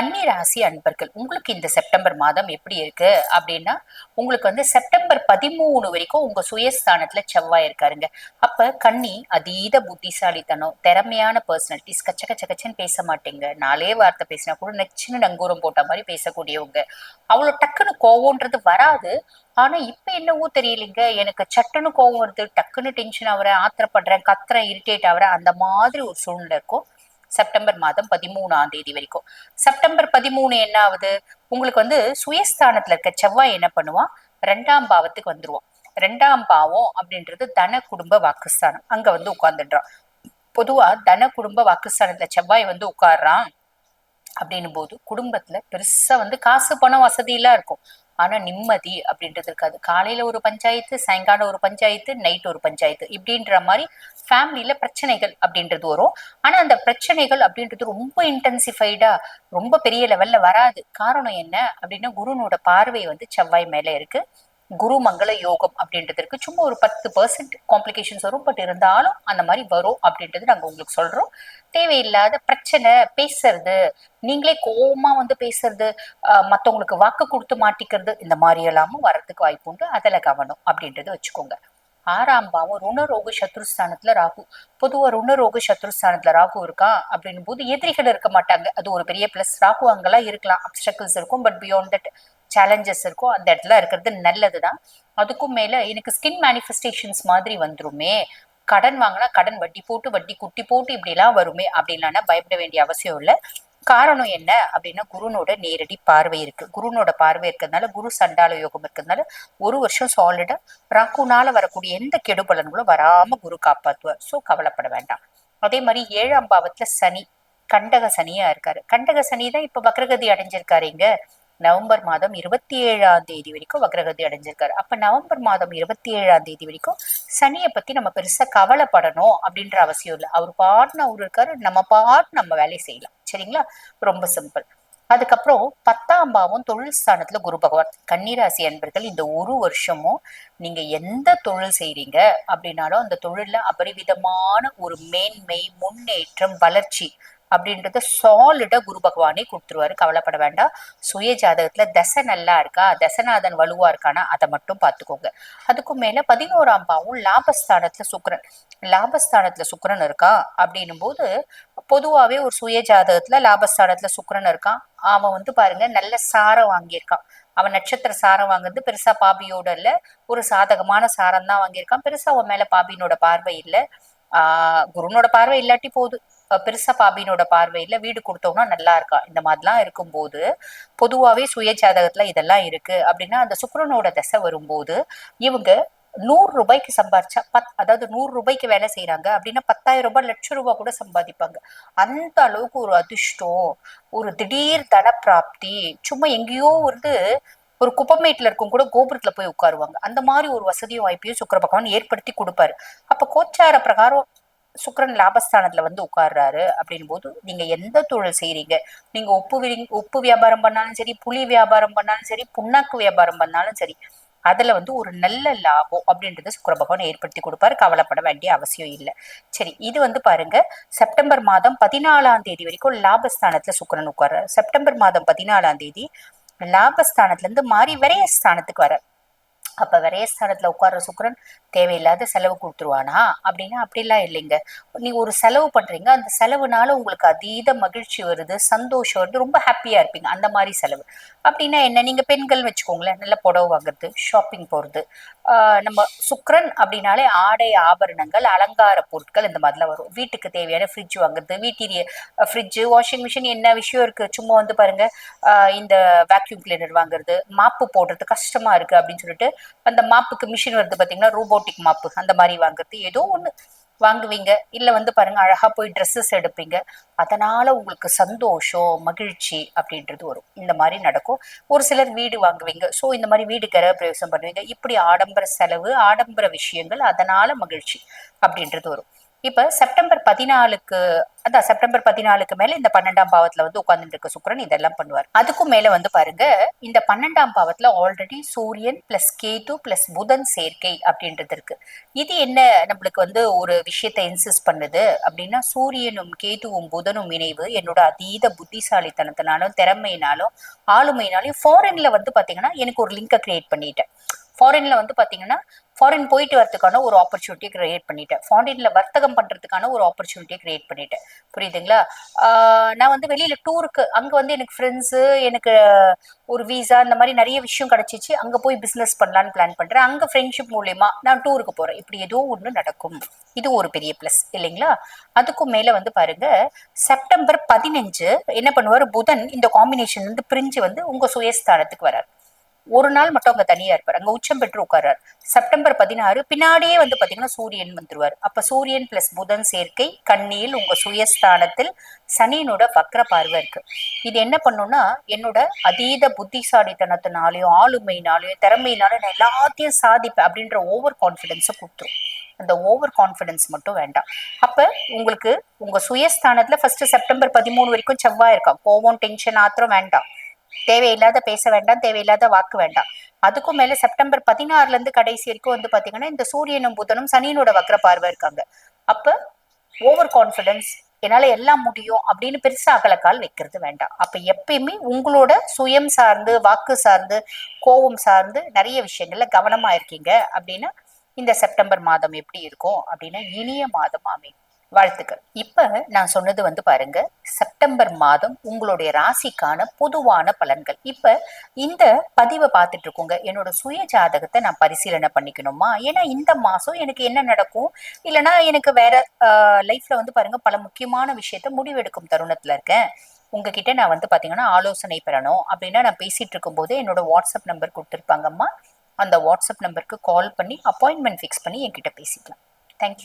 கன்னி ராசி அன்பர்கள் உங்களுக்கு இந்த செப்டம்பர் மாதம் எப்படி இருக்கு அப்படின்னா உங்களுக்கு வந்து செப்டம்பர் பதிமூணு வரைக்கும் உங்க சுயஸ்தானத்துல செவ்வாய் இருக்காருங்க. அப்ப கன்னி அதீத புத்திசாலித்தனம் திறமையான பர்சனாலிட்டிஸ் கச்ச கச்ச கச்சன்னு பேச மாட்டேங்க. நாலே வார்த்தை பேசினா கூட நச்சுன்னு நங்கூரம் போட்ட மாதிரி பேசக்கூடியவங்க. அவ்வளவு டக்குன்னு கோவம்ன்றது வராது. ஆனா இப்ப என்னவோ தெரியலைங்க. எனக்கு சட்டுன்னு கோவம் வருது டக்குன்னு டென்ஷன் ஆகுறேன் ஆத்திரப்படுறேன் கத்துறேன் இரிட்டேட் ஆகுறேன் அந்த மாதிரி ஒரு சூழ்நிலை இருக்கும். செப்டம்பர் மாதம் பதிமூணாம் தேதி வரைக்கும். செப்டம்பர் பதிமூணு என்ன ஆகுது? உங்களுக்கு வந்து சுயஸ்தானத்துல இருக்க செவ்வாய் என்ன பண்ணுவான்? ரெண்டாம் பாவத்துக்கு வந்துருவான். ரெண்டாம் பாவம் அப்படின்றது தன குடும்ப வாக்குஸ்தானம். அங்க வந்து உட்கார்ந்துடுறான். பொதுவா தன குடும்ப வாக்குஸ்தானத்துல செவ்வாய் வந்து உட்கார்றான் அப்படின்னும் போது குடும்பத்துல பெருசா வந்து காசு பணம் வசதி எல்லாம் இருக்கும். ஆனா நிம்மதி அப்படின்றது இருக்காது. காலையில ஒரு பஞ்சாயத்து சாயங்காலம் ஒரு பஞ்சாயத்து நைட் ஒரு பஞ்சாயத்து இப்படின்ற மாதிரி ஃபேமிலியில பிரச்சனைகள் அப்படின்றது வரும். ஆனா அந்த பிரச்சனைகள் அப்படின்றது ரொம்ப இன்டென்சிஃபைடா ரொம்ப பெரிய லெவல்ல வராது. காரணம் என்ன அப்படின்னா குருனோட பார்வை வந்து செவ்வாய் மேல இருக்கு. குரு மங்கள யோகம் அப்படின்றதுக்கு சும்மா ஒரு பத்து பர்சன்ட் காம்ப்ளிகேஷன்ஸ் வரும். பட் இருந்தாலும் அந்த மாதிரி வரும் அப்படின்றது நாங்க உங்களுக்கு சொல்றோம். தேவையில்லாத பிரச்சனை பேசுறது நீங்களே கோபமா வந்து பேசுறது ஆஹ் மத்தவங்களுக்கு வாக்கு கொடுத்து மாட்டிக்கிறது இந்த மாதிரி எல்லாமும் வர்றதுக்கு வாய்ப்பு உண்டு. அதுல கவனம் அப்படின்றது வச்சுக்கோங்க. ஆறாம் பாவம் ருணரோக சத்ருஸ்தானத்துல ராகு. பொதுவா ருணரோக சத்ருஸ்தானத்துல ராகு இருக்கா அப்படின்னும் போது எதிரிகள் இருக்க மாட்டாங்க. அது ஒரு பெரிய பிளஸ் ராகு அங்கெல்லாம் இருக்கலாம். அப்டக்கல்ஸ் இருக்கும். பட் பியாண்ட் தட் சேலஞ்சஸ் இருக்கோ அந்த இடத்துல இருக்கிறது நல்லது தான் அதுக்கும் மேலே எனக்கு ஸ்கின் மேனிஃபெஸ்டேஷன்ஸ் மாதிரி வந்துருமே. கடன் வாங்கினா கடன் வட்டி போட்டு வட்டி குட்டி போட்டு இப்படிலாம் வருமே அப்படின்லாம் பயப்பட வேண்டிய அவசியம் இல்லை. காரணம் என்ன அப்படின்னா குருனோட நேரடி பார்வை இருக்கு. குருனோட பார்வை இருக்கிறதுனால குரு சண்டால யோகம் இருக்கிறதுனால ஒரு வருஷம் சாலிடா ராக்குனால வரக்கூடிய எந்த கெடு பலன்களும் வராம குரு காப்பாத்துவார். ஸோ கவலைப்பட வேண்டாம். அதே மாதிரி ஏழாம் பாவத்துல சனி கண்டக சனியா இருக்காரு. கண்டக சனி தான் இப்ப வக்ரகதி அடைஞ்சிருக்காருங்க நவம்பர் மாதம் இருபத்தி ஏழாம் தேதி வரைக்கும் வக்ரகதி அடைஞ்சிருக்காரு. அப்ப நவம்பர் மாதம் இருபத்தி ஏழாம் தேதி வரைக்கும் சனியை பத்தி நம்ம பெருசா கவலைப்படணும் அப்படின்ற அவசியம் இல்லை. அவர் பாட்னு அவர் இருக்காரு. நம்ம பாட்டு நம்ம வேலையை செய்யலாம். சரிங்களா? ரொம்ப சிம்பிள் அதுக்கப்புறம் பத்தாம் பாவம் தொழில் ஸ்தானத்துல குரு பகவான். கன்னிராசி அன்பர்கள் இந்த ஒரு வருஷமும் நீங்க எந்த தொழில் செய்றீங்க அப்படின்னாலும் அந்த தொழில்ல அபரிவிதமான ஒரு மேன்மை முன்னேற்றம் வளர்ச்சி அப்படின்றத சாலிடா குரு பகவானே கொடுத்துருவாரு. கவலைப்பட வேண்டாம். சுய ஜாதகத்துல தசை நல்லா இருக்கா? தசநாதன் வலுவா இருக்கானா? அதை மட்டும் பார்த்துக்கோங்க. அதுக்கும் மேல பதினோராம் பாவம் லாபஸ்தானத்துல சுக்கரன். லாபஸ்தானத்துல சுக்கரன் இருக்கா? அப்படின்னும் போது பொதுவாவே ஒரு சுய ஜாதகத்துல லாபஸ்தானத்துல சுக்கரன் இருக்கான். அவன் வந்து பாருங்க நல்ல சாரம் வாங்கியிருக்கான். அவன் நட்சத்திர சாரம் வாங்குறது பெருசா பாபியோட இல்ல. ஒரு சாதகமான சாரம் தான் வாங்கியிருக்கான். பெருசா அவன் மேல பாபியினோட பார்வை இல்ல. ஆஹ் குருனோட பார்வை இல்லாட்டி போகுது பெருசா பாபினோட பார்வையில வீடு கொடுத்தோம்னா நல்லா இருக்கா? இந்த மாதிரிலாம் இருக்கும்போது பொதுவாவே சுய ஜாதகத்துல இதெல்லாம் இருக்கு. அப்படின்னா அந்த சுக்கரனோட தசை வரும்போது இவங்க நூறு ரூபாய்க்கு சம்பாரிச்சா பத் அதாவது நூறு ரூபாய்க்கு வேலை செய்யறாங்க அப்படின்னா பத்தாயிரம் ரூபாய் லட்சம் ரூபாய் கூட சம்பாதிப்பாங்க. அந்த அளவுக்கு ஒரு அதிர்ஷ்டம் ஒரு திடீர் தன பிராப்தி சும்மா எங்கேயோ வந்து ஒரு குப்பமேட்ல இருக்கும் கூட கோபுரத்துல போய் உட்காருவாங்க. அந்த மாதிரி ஒரு வசதியும் வாய்ப்பையும் சுக்கர பகவான் ஏற்படுத்தி கொடுப்பாரு. அப்ப கோச்சார பிரகாரம் சுக்கரன் லாபஸ்தானத்துல வந்து உட்கார்றாரு அப்படின் போது நீங்க எந்த தொழில் செய்யறீங்க நீங்க உப்பு உப்பு வியாபாரம் பண்ணாலும் சரி புளி வியாபாரம் பண்ணாலும் சரி புண்ணாக்கு வியாபாரம் பண்ணாலும் சரி அதுல வந்து ஒரு நல்ல லாபம் அப்படின்றத சுக்கர பகவான் ஏற்படுத்தி கொடுப்பாரு. கவலைப்பட வேண்டிய அவசியம் இல்லை. சரி இது வந்து பாருங்க. செப்டம்பர் மாதம் பதினாலாம் தேதி வரைக்கும் லாபஸ்தானத்துல சுக்கரன் உட்கார்றாரு. செப்டம்பர் மாதம் பதினாலாம் தேதி லாபஸ்தானத்துல இருந்து மாறி விரயஸ்தானத்துக்கு வர அப்ப விரயஸ்தானத்துல உட்கார்ற சுக்கரன் தேவையில்லாத செலவு கொடுத்துருவானா? அப்படின்னா அப்படிலாம் இல்லைங்க. நீ ஒரு செலவு பண்றீங்க. அந்த செலவுனால உங்களுக்கு அதீத மகிழ்ச்சி வருது சந்தோஷம் வருது ரொம்ப ஹாப்பியா இருப்பீங்க. அந்த மாதிரி செலவு. அப்படின்னா என்ன? நீங்க பெண்கள் வச்சுக்கோங்களேன். நல்ல புடவை வாங்குறது ஷாப்பிங் போறது. நம்ம சுக்ரன் அப்படின்னாலே ஆடை ஆபரணங்கள் அலங்கார பொருட்கள் இந்த மாதிரிலாம் வரும். வீட்டுக்கு தேவையான ஃப்ரிட்ஜ் வாங்குறது வீட்டிரிய ஃப்ரிட்ஜு வாஷிங் மிஷின் என்ன விஷயம் இருக்கு? சும்மா வந்து பாருங்க. இந்த வேக்யூம் கிளீனர் வாங்குறது மாப்பு போடுறது கஷ்டமா இருக்கு அப்படின்னு சொல்லிட்டு அந்த மாப்புக்கு மிஷின் வருது பாத்தீங்கன்னா ரோபோட்டிக் மாப்பு. அந்த மாதிரி வாங்குறது. ஏதோ ஒன்று வாங்குவீங்க. இல்ல வந்து பாருங்க அழகா போய் ட்ரெஸ்ஸஸ் எடுப்பீங்க. அதனால உங்களுக்கு சந்தோஷம் மகிழ்ச்சி அப்படின்றது வரும். இந்த மாதிரி நடக்கும். ஒரு சிலர் வீடு வாங்குவீங்க. ஸோ இந்த மாதிரி வீடு கிரக பிரவேசம் பண்ணுவீங்க. இப்படி ஆடம்பர செலவு ஆடம்பர விஷயங்கள் அதனால மகிழ்ச்சி அப்படின்றது வரும். இப்ப செப்டம்பர் பதினாலுக்கு அதான் செப்டம்பர் பதினாலுக்கு மேல இந்த பன்னெண்டாம் பாவத்துல வந்து உட்கார்ந்துட்டு இருக்க சுக்கரன் இதெல்லாம் பண்ணுவார். அதுக்கும் மேல வந்து பாருங்க இந்த பன்னெண்டாம் பாவத்துல ஆல்ரெடி சூரியன் பிளஸ் கேது பிளஸ் புதன் சேர்க்கை அப்படின்றது இருக்கு. இது என்ன நம்மளுக்கு வந்து ஒரு விஷயத்தை இன்சிஸ்ட் பண்ணுது அப்படின்னா சூரியனும் கேதுவும் புதனும் இணைவு என்னோட அதீத புத்திசாலித்தனத்தினாலும் திறமையினாலும் ஆளுமையினாலும் ஃபாரின்ல வந்து பாத்தீங்கன்னா எனக்கு ஒரு லிங்கை கிரியேட் பண்ணிட்டேன். ஃபாரின்ல வந்து பாத்தீங்கன்னா ஃபாரின் போயிட்டு வரதுக்கான ஒரு ஆப்பர்ச்சுனிட்டியை கிரியேட் பண்ணிட்டேன். ஃபாரினில் வர்த்தகம் பண்ணுறதுக்கான ஒரு ஆப்பர்ச்சுனிட்டியை கிரியேட் பண்ணிட்டேன். புரியுதுங்களா? நான் வந்து வெளியில் டூருக்கு அங்கே வந்து எனக்கு ஃப்ரெண்ட்ஸு எனக்கு ஒரு வீசா இந்த மாதிரி நிறைய விஷயம் கிடச்சிச்சு. அங்கே போய் பிஸ்னஸ் பண்ணலான்னு பிளான் பண்ணுறேன் அங்கே ஃப்ரெண்ட்ஷிப் மூலயமா நான் டூருக்கு போகிறேன் இப்படி ஏதோ ஒன்று நடக்கும். இது ஒரு பெரிய ப்ளஸ் இல்லைங்களா? அதுக்கும் மேலே வந்து பாருங்க செப்டம்பர் பதினஞ்சு என்ன பண்ணுவார்? புதன் இந்த காம்பினேஷன் வந்து பிரிஞ்சு வந்து உங்கள் சுயஸ்தானத்துக்கு வரார் ஒரு நாள் மட்டும் அங்க தனியா இருப்பார். அங்க உச்சம் பெற்று உட்கார்றார். செப்டம்பர் பதினாறு பின்னாடியே வந்து பாத்தீங்கன்னா சூரியன் வந்துருவார். அப்ப சூரியன் பிளஸ் புதன் சேர்க்கை கண்ணியில் உங்க சுயஸ்தானத்தில் சனியனோட வக்ர பார்வை இருக்கு. இது என்ன பண்ணும்னா என்னோட அதீத புத்திசாலித்தனத்தினாலையும் ஆளுமையினாலையும் திறமையினாலும் நான் எல்லாத்தையும் சாதிப்பேன் அப்படின்ற ஓவர் கான்ஃபிடென்ஸை கொடுத்துரும். அந்த ஓவர் கான்ஃபிடென்ஸ் மட்டும் வேண்டாம். அப்ப உங்களுக்கு உங்க சுயஸ்தானத்துல ஃபர்ஸ்ட் செப்டம்பர் பதிமூணு வரைக்கும் செவ்வாய் இருக்கான் கோவம் டென்ஷன் ஆத்திரம் வேண்டாம். தேவையில்லாத பேச வேண்டாம் தேவையில்லாத வாக்கு வேண்டாம். அதுக்கும் மேல செப்டம்பர் பதினாறுல இருந்து கடைசி வரைக்கும் வந்து பாத்தீங்கன்னா இந்த சூரியனும் புதனும் சனியனோட வக்ர பார்வை இருக்காங்க. அப்ப ஓவர் கான்பிடன்ஸ் என்னால எல்லாம் முடியும் அப்படின்னு பெருசா அகலக்கால் வைக்கிறது வேண்டாம். அப்ப எப்பயுமே உங்களோட சுயம் சார்ந்து வாக்கு சார்ந்து கோபம் சார்ந்து நிறைய விஷயங்கள்ல கவனமா இருக்கீங்க அப்படின்னா இந்த செப்டம்பர் மாதம் எப்படி இருக்கும் அப்படின்னா இனிய மாதம் அமையும் வாழ்த்துக்கள். இப்ப நான் சொன்னது வந்து பாருங்க செப்டம்பர் மாதம் உங்களுடைய ராசிக்கான பொதுவான பலன்கள். இப்ப இந்த பதிவை பார்த்துட்டு இருக்கோங்க. என்னோட சுய ஜாதகத்தை நான் பரிசீலனை பண்ணிக்கணுமா? ஏன்னா இந்த மாசம் எனக்கு என்ன நடக்கும்? இல்லைன்னா எனக்கு வேற லைஃப்ல வந்து பாருங்க பல முக்கியமான விஷயத்த முடிவெடுக்கும் தருணத்துல இருக்கேன். உங்ககிட்ட நான் வந்து பாத்தீங்கன்னா ஆலோசனை பெறணும் அப்படின்னா நான் பேசிட்டு இருக்கும்போது என்னோட வாட்ஸ்அப் நம்பர் கொடுத்துருப்பாங்கம்மா. அந்த வாட்ஸ்அப் நம்பருக்கு கால் பண்ணி அப்பாயின்மெண்ட் ஃபிக்ஸ் பண்ணி என்கிட்ட பேசிக்கலாம்.